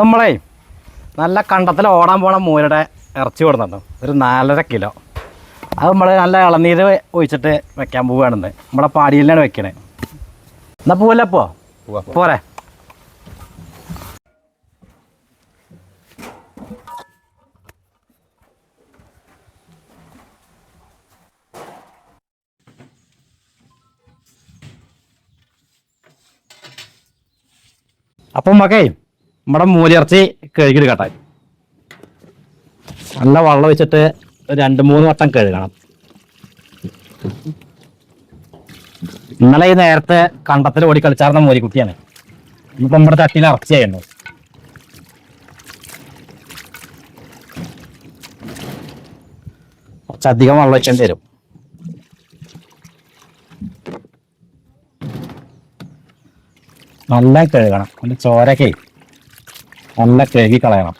നമ്മളേ നല്ല കണ്ടത്തിൽ ഓടാൻ പോണ മൂലയുടെ ഇറച്ചി കൊടുന്നു ഒരു നാലര കിലോ. അത് നമ്മൾ നല്ല ഇളനീര് ഒഴിച്ചിട്ട് വെക്കാൻ പോവുകയാണെന്ന്. നമ്മളെ പാടിയിലാണ് വെക്കണേ. എന്നാ പോവല്ലപ്പോ പോരെ. അപ്പം മക്കേ നമ്മുടെ മൂലിറച്ചി കഴുകിയെടുക്കട്ടെ നല്ല വെള്ളം വെച്ചിട്ട് രണ്ട് മൂന്ന് വട്ടം കഴുകണം. ഇന്നലെ ഈ നേരത്തെ കണ്ടത്തിൽ ഓടി കളിച്ചാർന്ന മൂലിക്കുട്ടിയാണ്. ഇന്നിപ്പം നമ്മുടെ തട്ടിയിൽ ഇറച്ചി ചെയ്യുന്നു കുറച്ചധികം വെള്ളം വെച്ചേണ്ടി വരും. നല്ല കഴുകണം. അതിന്റെ ചോരക്കെ നല്ല കേകി കളയണം.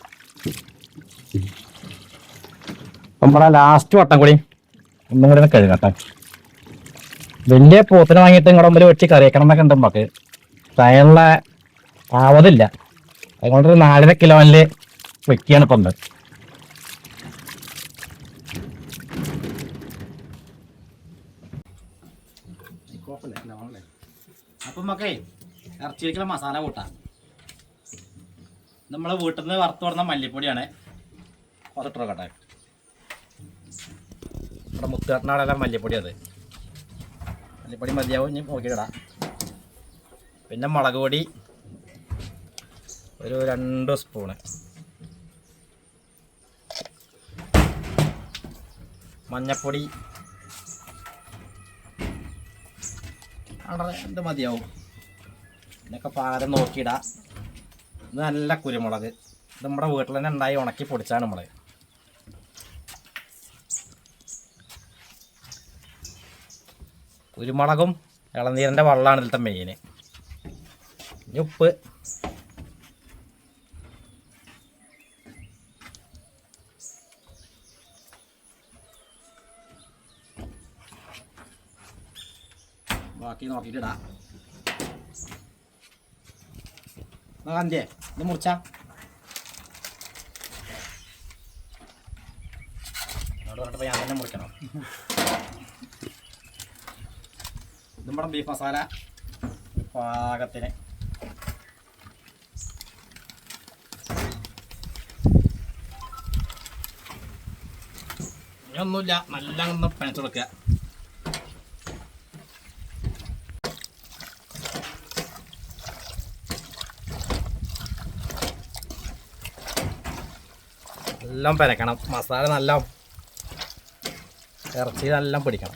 നമ്മുടെ ലാസ്റ്റ് വട്ടം കൂടി ഒന്നും കൂടി കഴുകട്ടെ. വലിയ പോത്തിനെ വാങ്ങിയിട്ട് നിങ്ങളുടെ മുമ്പിൽ വെട്ടി കറിയക്കണം എന്നൊക്കെ ഉണ്ട് നമുക്ക് തയലിനെ ആവതില്ല. അതുകൊണ്ടൊരു നാലര കിലോനിൽ വെക്കുകയാണ് ഇപ്പം. അപ്പം മക്കേ ഇറച്ചിയിലേക്കുള്ള മസാല കൂട്ടാം. നമ്മളെ വീട്ടിൽ നിന്ന് വറുത്ത് പറഞ്ഞ മല്ലിപ്പൊടിയാണ്. പതിട്ടോ കട്ടെ. നമ്മുടെ മുത്തുകട്ടനാടല്ല മല്ലിപ്പൊടി അത്. മല്ലിപ്പൊടി മതിയാവും ഇനി നോക്കിയിടാം. പിന്നെ മുളക് പൊടി ഒരു രണ്ട് സ്പൂണ്. മഞ്ഞപ്പൊടി. എന്ത് മതിയാവും. ഇതിനൊക്കെ പാകം നോക്കിയിടാം. ഇത് നല്ല കുരുമുളക്. ഇത് നമ്മുടെ വീട്ടിൽ തന്നെ ഉണ്ടായി ഉണക്കി പൊടിച്ചാണ് നമ്മൾ കുരുമുളകും ഇളനീരിന്റെ വെള്ളമാണ് ഇതിലത്തെ മെയിൻ ഉപ്പ്. ബാക്കി നോക്കിയിട്ടിടാം ഗാന്ധിയെ ഇത് മുറിച്ച. എന്നോട് പറഞ്ഞപ്പോൾ ഞാൻ തന്നെ മുറിക്കണം. നമ്മുടെ ബീഫ് മസാല പാകത്തിന്. ഇനിയൊന്നുമില്ല നല്ല ഒന്ന് പനച്ചു കൊടുക്കുക. എല്ലാം പരക്കണം. മസാല നല്ല ഇറച്ചി നല്ല പിടിക്കണം.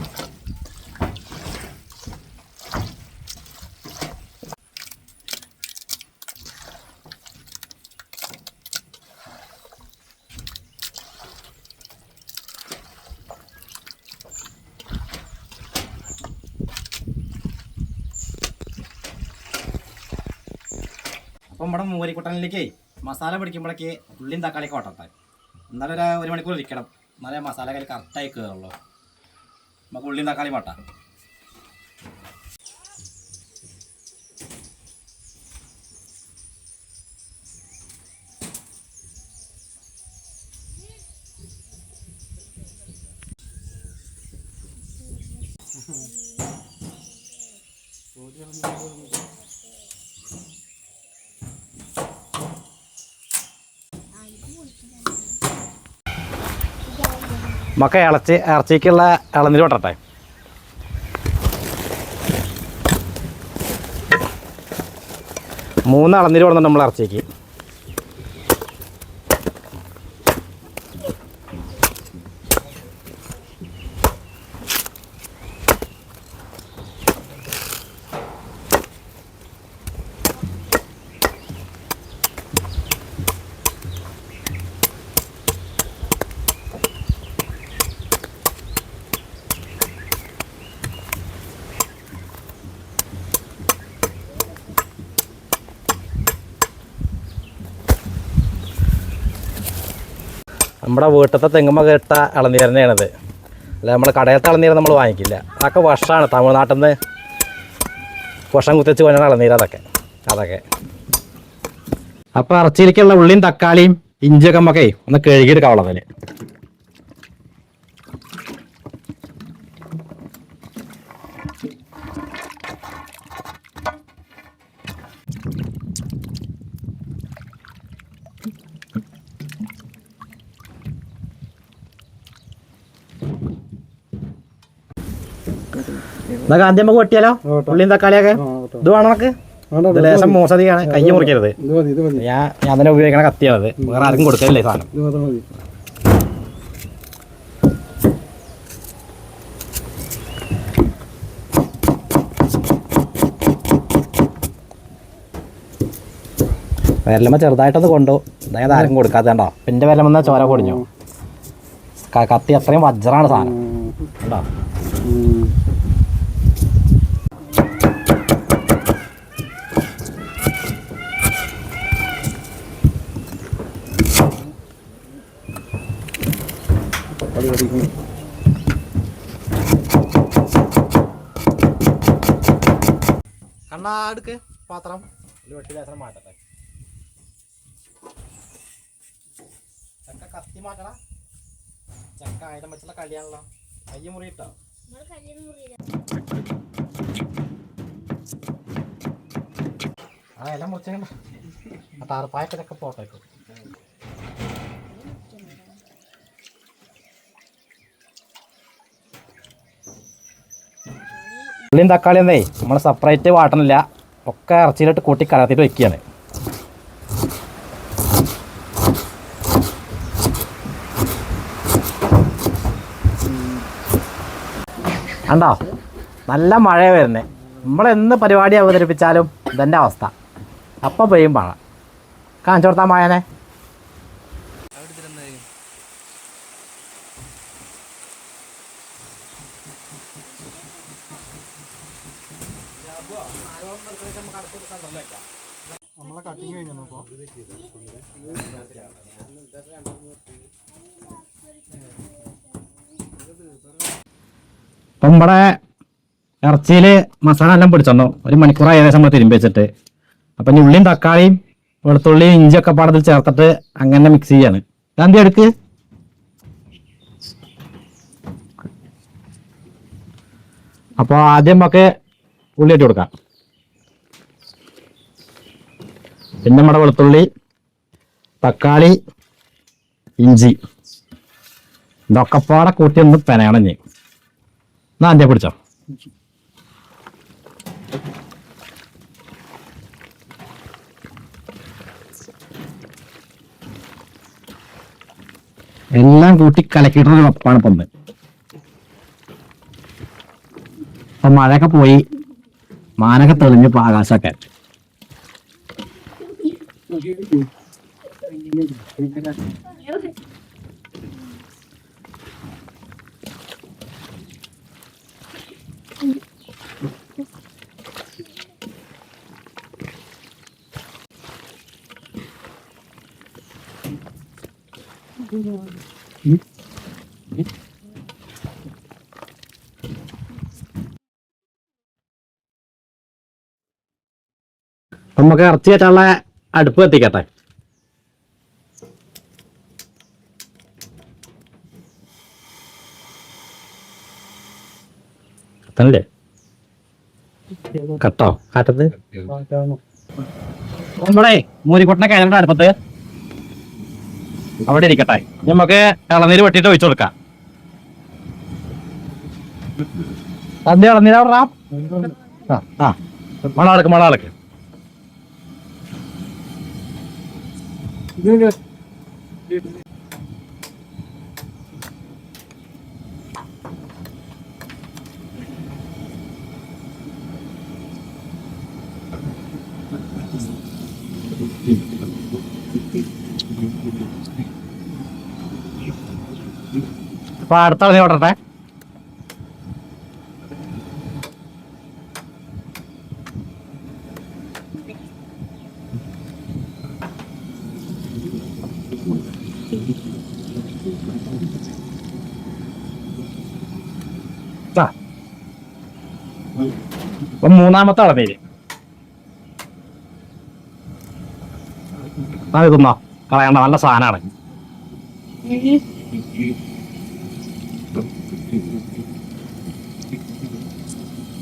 അപ്പം ഇവിടെ മൂരിക്കുട്ടനിലേക്ക് മസാല പിടിക്കുമ്പോഴേക്ക് ഉള്ളിയും തക്കാളിയൊക്കെ കോട്ടട്ടെ എന്നാലും ഒരു മണിക്കൂർ ഇരിക്കണം. എന്നാലേ മസാല കയ്യിൽ കറക്റ്റായി കയറുള്ളൂ നമുക്ക് ഉള്ളി തക്കാളി പോട്ട മക്ക ഇളച്ചി ഇറച്ചിക്കുള്ള ഇളനീര് കൊട്ടട്ടെ മൂന്ന് ഇളനീര് കൊടുക്കുന്നുണ്ട് നമ്മൾ ഇറച്ചിക്ക്. നമ്മുടെ വീട്ടിലത്തെ തെങ്ങുമ്മ കേട്ട ഇളനീരനെയാണത് അല്ല നമ്മൾ കടയത്തെ ഇളനീരം നമ്മൾ വാങ്ങിക്കില്ല. അതൊക്കെ വർഷമാണ് തമിഴ്നാട്ടിൽ നിന്ന് വർഷം കുത്തിച്ച് പോയ ഇളനീര അതൊക്കെ. അതൊക്കെ. അപ്പോൾ ഇറച്ചിയിലേക്കുള്ള ഉള്ളിയും തക്കാളിയും ഇഞ്ചിയൊക്കെ നമുക്കേ ഒന്ന് കഴുകിയെടുക്കാം എന്നാ കാന്തി നമുക്ക് വെട്ടിയാലോ? ഉള്ളിയും തക്കാളിയൊക്കെ? ഇത് വേണം നമുക്ക് ലേശം മോശതിയാണ് കൈ മുറിക്കരുത്. ഞാൻ ഞാൻ തന്നെ ഉപയോഗിക്കണ കത്തിയാണത് വേറെ ആർക്കും കൊടുക്കല്ലേ സാധനം. വരലമ്മ ചെറുതായിട്ടൊന്ന് കൊണ്ടു. അതായത് ആരും കൊടുക്കാത്തണ്ടോ പിന്നെ വിരലുമ്പോ ചോര പൊടിഞ്ഞു. കത്തി അത്രയും വജ്രാണ് സാധനം. കണ്ടോ? കളി കളിക്കുന്നു. കണ്ണാ എടുക്ക് പാത്രം. വെട്ടി ലേശം മാറ്റട്ടെ. ചക്ക കത്തി മാറ്റണ ചക്ക ആയിരം വെച്ചുള്ള കളിയാണല്ലോ കയ്യ മുറിയിട്ടോ? ആ എല്ലാം മുറിച്ചേണ്ട ആ താറപ്പായത്തിലൊക്കെ പോട്ടേക്കും. ഉള്ളിയും തക്കാളി എന്നേ നമ്മൾ സെപ്പറേറ്റ് വാട്ടണില്ല. ഒക്കെ ഇറച്ചിയിലിട്ട് കൂട്ടി കലർത്തിയിട്ട് വെക്കുകയാണ് കണ്ടോ? നല്ല മഴ വരുന്നത് നമ്മളെന്ന് പരിപാടി അവതരിപ്പിച്ചാലും ഇതെന്റെ അവസ്ഥ. അപ്പം പെയ്യും പാഴ കൊടുത്താൽ നമ്മളെ കട്ടിങ് കഴിഞ്ഞു നോക്കോ ഇപ്പം നമ്മുടെ ഇറച്ചിയിൽ മസാല എല്ലാം പിടിച്ചോ ഒരു മണിക്കൂർ ഏകദേശം നമ്മൾ തിരുമ്പി വെച്ചിട്ട്. അപ്പം ഇനി ഉള്ളിയും തക്കാളിയും വെളുത്തുള്ളിയും ഇഞ്ചിയൊക്കെ പാടത്തിൽ ചേർത്തിട്ട് അങ്ങനെ മിക്സ് ചെയ്യാണ്. ഗാന്ധി എടുക്ക്? അപ്പോൾ ആദ്യം നമുക്ക് ഉള്ളി ഇട്ട് കൊടുക്കാം. പിന്നെ നമ്മുടെ വെളുത്തുള്ളി തക്കാളി ഇഞ്ചി. ഇതൊക്കെ പാടെ കൂട്ടി ഒന്ന് പെനയണം ഞാൻ എന്നാ അന്റെ പിടിച്ചോ? എല്ലാം കൂട്ടി കലക്കിയിട്ടൊരു വെപ്പാണ് പന്ത് അപ്പൊ മഴയൊക്കെ പോയി. മാനൊക്കെ തെളിഞ്ഞു ഇപ്പൊ Thank അപ്പൊ നമുക്ക് ഇറച്ചി അടുപ്പ് എത്തിക്കട്ടെ കത്തനല്ലേ കട്ടോ കാറ്റത്ത്? നമ്മുടെ മൂരിക്കുട്ടനെ കഴിഞ്ഞ അടുപ്പത്ത് അവിടെ ഇരിക്കട്ടെ. നമുക്ക് ഇളനീര് വെട്ടിട്ട് ഒഴിച്ചു കൊടുക്കാം. അതെ ഇളനീര് ആ ആ. മണാളക്ക് മണാളക്ക്. അപ്പൊ അടുത്ത ഓടട്ടെ. അപ്പൊ മൂന്നാമത്തെ ഇളനീര് അത് തിന്നോ. കളയണ്ട നല്ല സാധനമാണ്.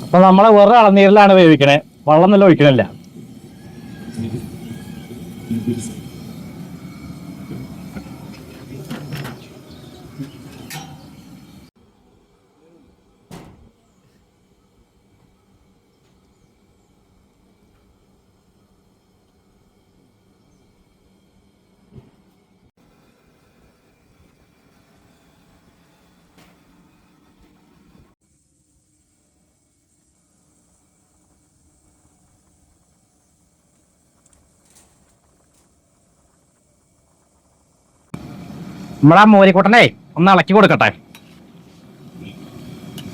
അപ്പൊ നമ്മളെ വേറെ ഇളനീരിലാണ് വേവിക്കണേ വെള്ളം നല്ല ഒഴിക്കണില്ല. നമ്മളെ മോരിക്കൂട്ടനെ ഒന്ന് ഇളക്കി കൊടുക്കട്ടെ.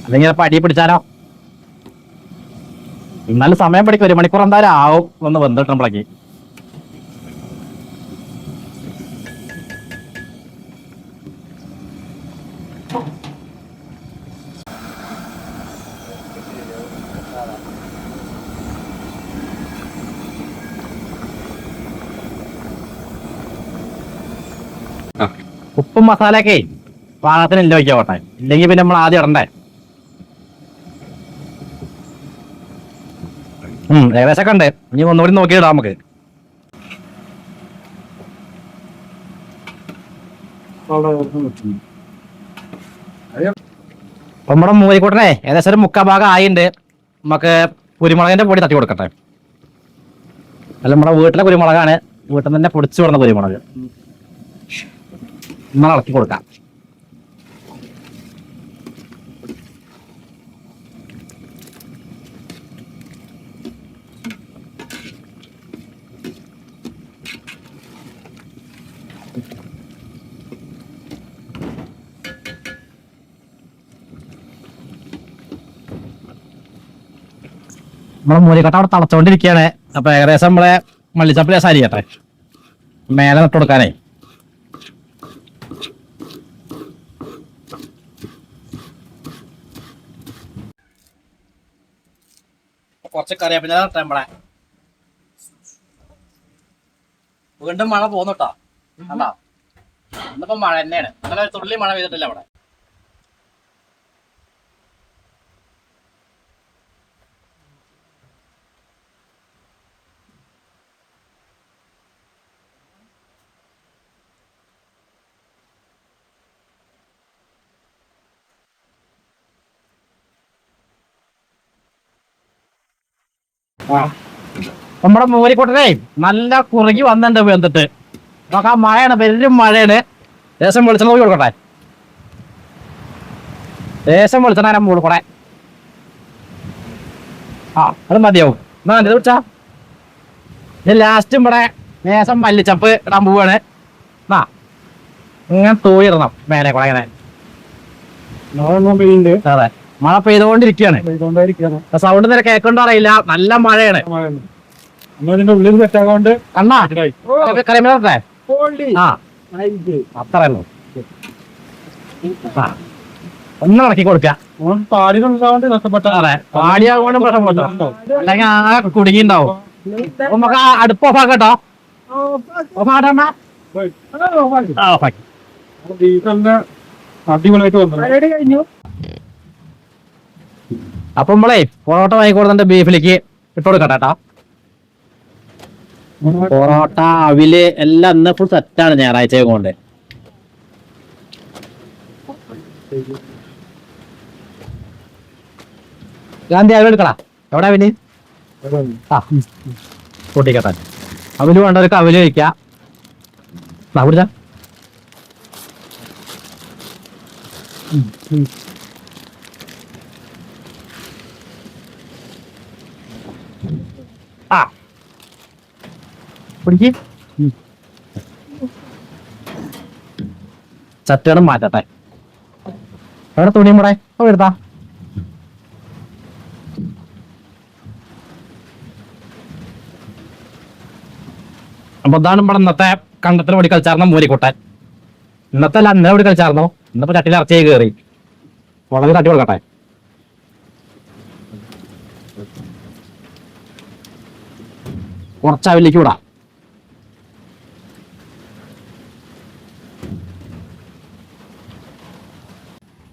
അല്ലെങ്കിൽ പടി പിടിച്ചാലോ? എന്നാലും സമയം പിടിക്കും. ഒരു മണിക്കൂർ എന്തായാലും ആവും. ഒന്ന് വന്നിട്ടുമ്പോഴേക്ക് ഉപ്പും മസാലയൊക്കെ പാകത്തിന് ഇല്ല വയ്ക്കോട്ടെ ഇല്ലെങ്കിൽ പിന്നെ നമ്മൾ ആദ്യം ഇടണ്ടേ? ഏകദേശമൊക്കെ ഉണ്ട്. ഇനി ഒന്നുകൂടി നോക്കിയിടാം നമുക്ക്. അപ്പൊ നമ്മുടെ മൂരിക്കൂട്ടനെ ഏകദേശം ഒരു മുക്കാ ഭാഗം ആയിണ്ട്. നമുക്ക് കുരുമുളകിന്റെ പൊടി തട്ടി കൊടുക്കട്ടെ. അല്ല നമ്മുടെ വീട്ടിലെ കുരുമുളകാണ്. വീട്ടിൽ തന്നെ പൊടിച്ചു വിടുന്ന കുരുമുളക്. നമ്മൾ ഇളക്കി കൊടുക്കാം. നമ്മളെ മൂലിക്കട്ട അവിടെ തളച്ചോണ്ടിരിക്കുകയാണ് അപ്പൊ ഏകദേശം നമ്മളെ മല്ലിച്ചപ്പിലെ സാരി കേട്ടെ മേലെ നട്ട് കുറച്ച് കറിവേപ്പില നമ്മളെ വീണ്ടും മഴ പോന്നുട്ടോ. അല്ല ഇന്നിപ്പോ മഴ തന്നെയാണ്. ഇന്നലെ തുള്ളി മഴ പെയ്തിട്ടില്ല അവിടെ നമ്മുടെ മൂലിക്കോട്ടനെ നല്ല കുറുകി വന്നിട്ടുണ്ട് വെന്തിട്ട് നോക്കാം മഴയാണ് വലിയ മഴയാണ്. ദേശം വെളിച്ചം നോക്കി കൊടുക്കട്ടെ. ദേശം വെളിച്ചെണ്ണ മൂൾ കൂടെ. ആ അത് മതിയാവും. എന്നാ ഇത് വിളിച്ചാ ഇത് ലാസ്റ്റ് ഇവിടെ ദേശം മല്ലിച്ചപ്പ് ഇടാൻ പോവാണ്. എന്നാ ഇങ്ങനെ തൂയിടണം മേലെ കൂടെ ഇങ്ങനെ. അതെ. മഴ പെയ്തുകൊണ്ടിരിക്കുകയാണ്. സൗണ്ട് നില കേൾക്കൊണ്ടോ അറിയില്ല. നല്ല മഴയാണ്. ഉള്ളിൽ സെറ്റാകൊണ്ട് കണ്ണാ ആ. അത്ര ഒന്ന് ഇറക്കി അല്ലെങ്കിൽ ആ കുടുങ്ങിണ്ടാവും. നമുക്ക് അടുപ്പ് ഓഫാക്കട്ടോ ഓഫാക്കണ്ട ഓഫാക്കി അടിപൊളിയായിട്ട് വന്നു. അപ്പൊ നമ്മളെ പൊറോട്ട വാങ്ങിക്കൊടുത്ത ബീഫിലേക്ക് ഇട്ട് കൊടുക്കട്ടാ പൊറോട്ട അവിൽ എല്ലാം ഇന്ന് ഫുൾ സെറ്റാണ് ഞായറാഴ്ച കൊണ്ട്. ഗാന്ധി അവിടെ എടുക്കടാ. എവിടെ അവന് ആ കൂട്ടിക്കട്ടെ. അവൽ വേണ്ടവർക്ക് അവൽ കഴിക്കാം. ദാ പിടിക്ക് ചട്ടുകളും മാറ്റട്ടെ. എവിടെ തുണിയും കൂടെ ഓ എടുത്താ അപ്പൊ ഇതാണ് നമ്മുടെ ഇന്നത്തെ കണ്ടത്തിന് ഓടി കളിച്ചാർന്ന മൂലിക്കുട്ടൻ ഇന്നത്തെ അല്ല ഇന്നലെ ഓടി കളിച്ചാർന്നോ? ഇന്നിപ്പോ ചട്ടിയിൽ ഇറച്ചിയായി കയറി വളരെ തട്ടി കൊടുക്കട്ടെ. കുറച്ച് വിടാം.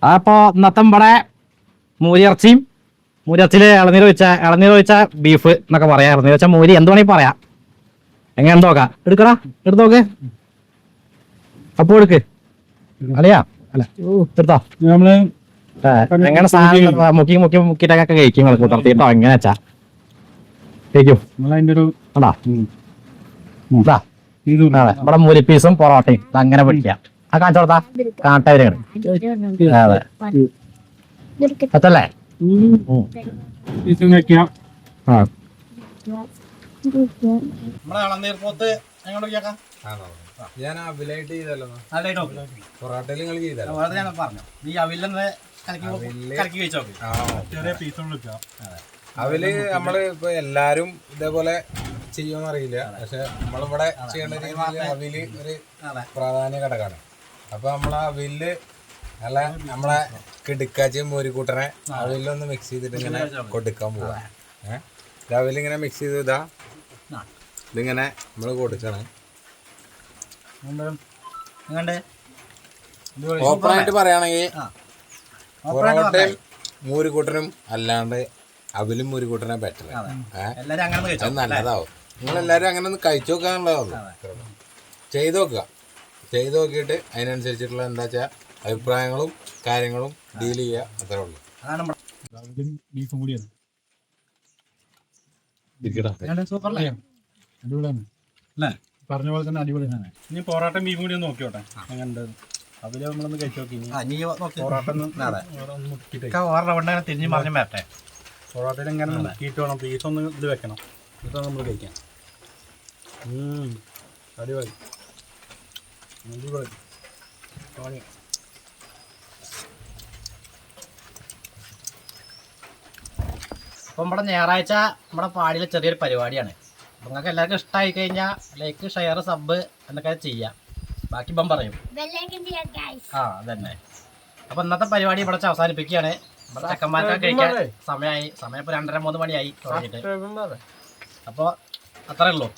അപ്പോ ഇന്നത്തെ ഇവിടെ മൂരിയിറച്ചിയും മൂരിയിറച്ചിയിൽ ഇളനീർ വെച്ച ഇളനീർ വെച്ച ബീഫ് എന്നൊക്കെ പറയാം. ഇളനീർ വെച്ച മൂരി എന്ത് വേണമെങ്കിൽ പറയാം. എങ്ങനെ നോക്കാം. എടുക്കടാ എടുത്ത് നോക്ക്. അപ്പൊ എടുക്ക്. അല്ലയാ അല്ല. എടുത്തോ. നമ്മൾ എങ്ങനെ സാധനം മുക്കി മുക്കി മുക്കിട്ടൊക്കെ കഴിക്കും നിങ്ങൾ കൂട്ടർത്തിട്ടോ എങ്ങനെ വെച്ചാ. കഴിക്കും. ഇവിടെ മൂരി പീസും പൊറോട്ടയും. അങ്ങനെ പിടിക്കാം ആ കാണിച്ചു കൊടുത്താ? കാട്ടവരാണ് അതെ. വെക്കാം ആ. നമ്മളെ ഇളനീർപ്പോത്ത് എങ്ങോട്ടേക്കാക്കാം ഞാൻ അവിലായിട്ട് ചെയ്തല്ലോ. പൊറാട്ടയിൽ നിങ്ങൾ ചെയ്തല്ലോ. അത് ഞാൻ പറഞ്ഞു. നീ അവിലെന്ന് കലക്കി അവിൽ. കലക്കി വെച്ചോ. ആ ചെറിയ പീസുകൾ വെക്കാം അവൽ നമ്മൾ ഇപ്പൊ എല്ലാരും ഇതേപോലെ ചെയ്യുമെന്നറിയില്ല പക്ഷെ നമ്മളിവിടെ ചെയ്യേണ്ട രീതിയിൽ അവിൽ ഒരു. പ്രാധാന്യ ഘടകമാണ്. അപ്പൊ നമ്മളാ വില്ല് നല്ല നമ്മളെ കിടുക്കാച്ചിയും മോരിക്കൂട്ടനെ വില്ലൊന്ന് മിക്സ് ചെയ്തിട്ട് ഇങ്ങനെ കൊടുക്കാൻ പോവാ. ഏഹ് രാവിലെ ഇങ്ങനെ മിക്സ് ചെയ്ത് ഇതാ. ആ. ഇതിങ്ങനെ നമ്മൾ കൊടുക്കണം. ഓപ്പണായിട്ട് പറയുകയാണെങ്കിൽ ആ. പൊറോട്ടയും മൂരിക്കൂട്ടനും അല്ലാണ്ട് അവിലും മൂരിക്കൂട്ടനും ബെറ്റർ ഏഹ് എല്ലാരും അങ്ങനെ അത് കഴിച്ചോ നല്ലതാവും. നിങ്ങൾ എല്ലാരും അങ്ങനെ ഒന്ന് കഴിച്ചു നോക്കാനുള്ളതാവുള്ളൂ ചെയ്തു നോക്കുക ചെയ്ത് നോക്കിയിട്ട് അതിനനുസരിച്ചിട്ടുള്ള എന്താ വെച്ചാൽ അഭിപ്രായങ്ങളും കാര്യങ്ങളും ഡീൽ ചെയ്യുക അത്രേ ഉള്ളൂ. ബീഫും കൂടിയാണ്. സൂപ്പറല്ലേ? അടിപൊളിയാണ്. അല്ലേ? പറഞ്ഞ പോലെ തന്നെ അടിപൊളിയാണ് ഇനി പൊറോട്ടയും ബീഫും കൂടി ഒന്ന് നോക്കിയോട്ടെ? അങ്ങനെ അതിൽ നമ്മളൊന്ന് കഴിച്ചു നോക്കി പൊറോട്ട ഒന്ന് തിരിഞ്ഞ് മറിഞ്ഞ് വരട്ടെ. പൊറോട്ടയിൽ എങ്ങനെ ഒന്ന് മുക്കിയിട്ട് വേണം. പീസ് ഒന്ന് ഇത് വെക്കണം. എന്നിട്ട് നമ്മൾ കഴിക്കാം. അടിപൊളി. അടിപൊളി അടിപൊളി. അപ്പം നമ്മുടെ ഞായറാഴ്ച നമ്മുടെ പാടിയിലെ ചെറിയൊരു പരിപാടിയാണ്. അപ്പം നിങ്ങൾക്ക് എല്ലാവർക്കും ഇഷ്ടമായി കഴിഞ്ഞാൽ ലൈക്ക് ഷെയർ സബ് എന്നൊക്കെ ചെയ്യാം. ബാക്കി ഇപ്പം പറയും. ആ അതന്നെ. അപ്പൊ ഇന്നത്തെ പരിപാടി ഇവിടെ വെച്ച് അവസാനിപ്പിക്കുകയാണ്. നമ്മുടെ ചെക്കന്മാർക്കൊക്കെ കഴിക്കാൻ സമയമായി. സമയം ഇപ്പൊ രണ്ടര മൂന്ന് മണിയായി തുടങ്ങിയിട്ട്. അപ്പോൾ അത്രേ ഉള്ളൂ.